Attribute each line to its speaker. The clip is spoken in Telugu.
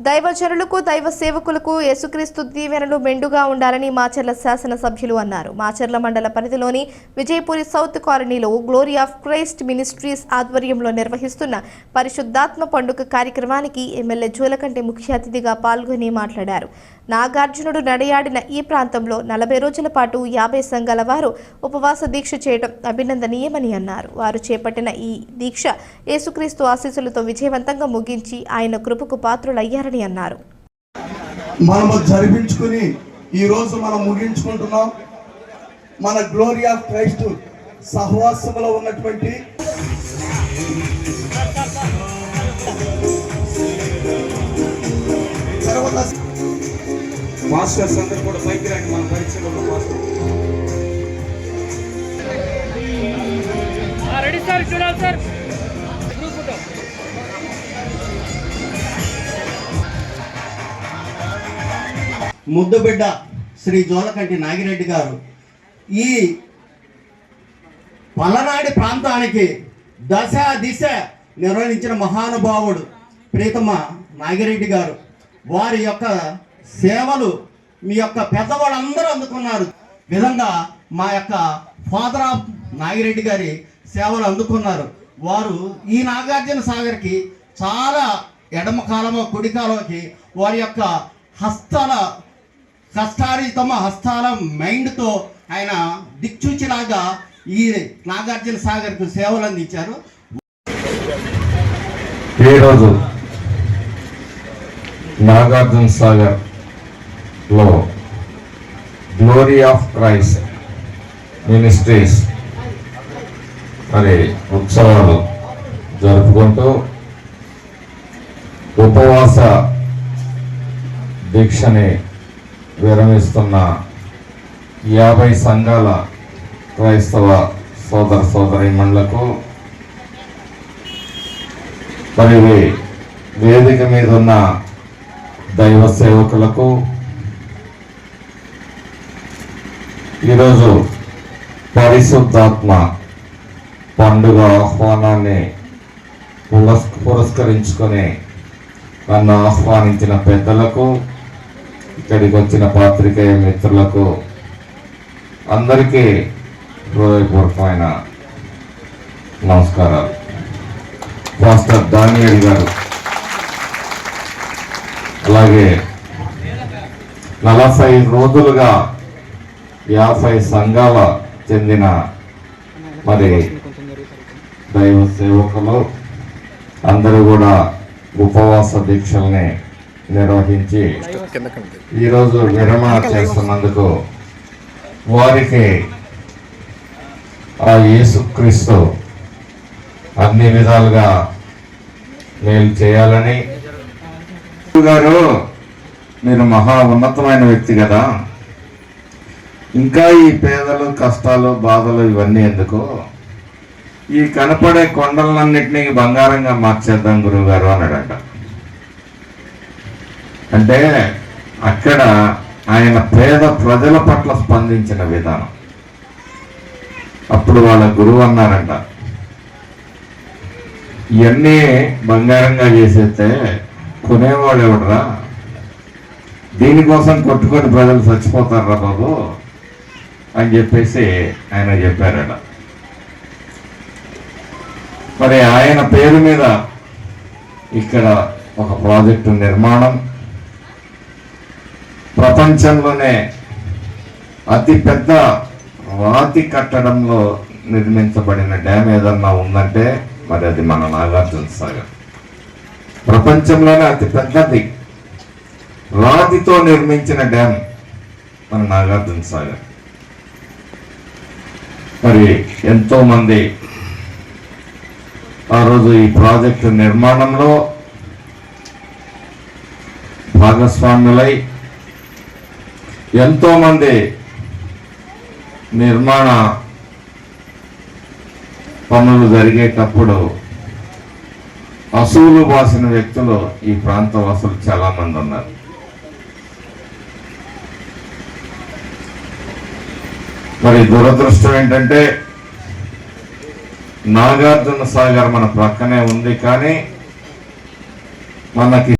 Speaker 1: దైవజనులకు దైవ సేవకులకు యేసుక్రీస్తు దీవెనలు మెండుగా ఉండాలని మాచర్ల శాసనసభ్యులు అన్నారు. మాచర్ల మండల పరిధిలోని విజయపురి సౌత్ కాలనీలో గ్లోరీ ఆఫ్ క్రైస్ట్ మినిస్ట్రీస్ ఆధ్వర్యంలో నిర్వహిస్తున్న పరిశుద్ధాత్మ పండుగ కార్యక్రమానికి ఎమ్మెల్యే జూలకంటి ముఖ్య అతిథిగా పాల్గొని మాట్లాడారు. నాగార్జునుడు నడయాడిన ఈ ప్రాంతంలో నలభై రోజుల పాటు యాభై సంఘాల వారు ఉపవాస దీక్ష చేయడం అభినందనీయమని అన్నారు. వారు చేపట్టిన ఈ దీక్ష యేసుక్రీస్తు ఆశీస్సులతో విజయవంతంగా ముగించి ఆయన కృపకు పాత్రులయ్యారని అన్నారు.
Speaker 2: మనము జరిపించుకుని ఈ రోజు మనం ముగించుకుంటున్నాం. మన గ్లోరీ ఆఫ్ క్రైస్ట్ సహవాసములో ఉన్నటువంటి తర్వాత
Speaker 3: మాస్టర్స్ అందరూ కూడా పైకి రండి మన పరిచయంలో ఉన్న మాస్టర్
Speaker 4: రెడీ సార్ చూడాలి సార్.
Speaker 5: ముద్దుబిడ్డ శ్రీ జోలకంటి నాగిరెడ్డి గారు ఈ పలనాడి ప్రాంతానికి దశ దిశ నిర్వహించిన మహానుభావుడు ప్రీతమ నాగిరెడ్డి గారు. వారి యొక్క సేవలు మీ యొక్క పెద్దవాళ్ళందరూ అందుకున్నారు. విధంగా మా యొక్క ఫాదర్ ఆఫ్ నాగిరెడ్డి గారి సేవలు అందుకున్నారు. వారు ఈ నాగార్జున సాగర్కి చాలా ఎడమ కాలమో కుడి కాలంకి వారి యొక్క హస్తాల కష్టారీతమ హస్తాల మైండ్తో ఆయన దిక్చూచిలాగా ఈ నాగార్జున సాగర్కు సేవలు అందించారు.
Speaker 6: ఈరోజు నాగార్జున సాగర్ లో గ్లోరీ ఆఫ్ క్రైస్ట్ మినిస్ట్రీస్ మరి ఉత్సవాలు జరుపుకుంటూ ఉపవాస దీక్షని విరమిస్తున్న యాభై సంఘాల క్రైస్తవ సోదర సోదరిమణులకు మరి వేదిక మీద ఉన్న దైవ సేవకులకు ఈరోజు పరిశుద్ధాత్మ పండుగ ఆహ్వానాన్ని పురస్ పురస్కరించుకొని నన్ను ఆహ్వానించిన పెద్దలకు ఇక్కడికి వచ్చిన పాత్రికేయ మిత్రులకు అందరికీ హృదయపూర్వకమైన నమస్కారాలు. పాస్టర్ దానియల్ గారు అలాగే నలభై రోజులుగా యాభై సంఘాల చెందిన మరి దైవ సేవకులు అందరూ కూడా ఉపవాస దీక్షల్ని నిర్వహించి ఈరోజు విరమణ చేస్తున్నందుకు వారికి ఆ యేసుక్రీస్తు అన్ని విధాలుగా మేలు చేయాలని. గారు మీరు మహా ఉన్నతమైన వ్యక్తి కదా. ఇంకా ఈ పేదలు కష్టాలు బాధలు ఇవన్నీ ఎందుకు? ఈ కనపడే కొండలన్నింటినీ బంగారంగా మార్చేద్దాం గురువుగారు అన్నాడట. అంటే అక్కడ ఆయన పేద ప్రజల పట్ల స్పందించిన విధానం. అప్పుడు వాళ్ళ గురువు అన్నారంట ఇవన్నీ బంగారంగా చేసేస్తే కొనేవాడు ఎవడరా? దీనికోసం కొట్టుకొని ప్రజలు చచ్చిపోతారా బాబు. అని చెప్పేసి ఆయన చెప్పారట. మరి ఆయన పేరు మీద ఇక్కడ ఒక ప్రాజెక్టు నిర్మాణం ప్రపంచంలోనే అతి పెద్ద రాతి కట్టడంలో నిర్మించబడిన డ్యామ్ ఏదన్నా ఉందంటే మరి అది మన నాగార్జున సాగర్. ప్రపంచంలోనే అతి పెద్దది రాతితో నిర్మించిన డ్యామ్ మన నాగార్జున సాగర్. మరి ఎంతోమంది ఆ రోజు ఈ ప్రాజెక్టు నిర్మాణంలో భాగస్వాములై ఎంతోమంది నిర్మాణ పనులు జరిగేటప్పుడు అసూలు బాసిన వ్యక్తులు ఈ ప్రాంత వాసులు చాలా మంది ఉన్నారు. మరి దురదృష్టం ఏంటంటే నాగార్జున సాగర్ మన ప్రక్కనే ఉంది కానీ మనకి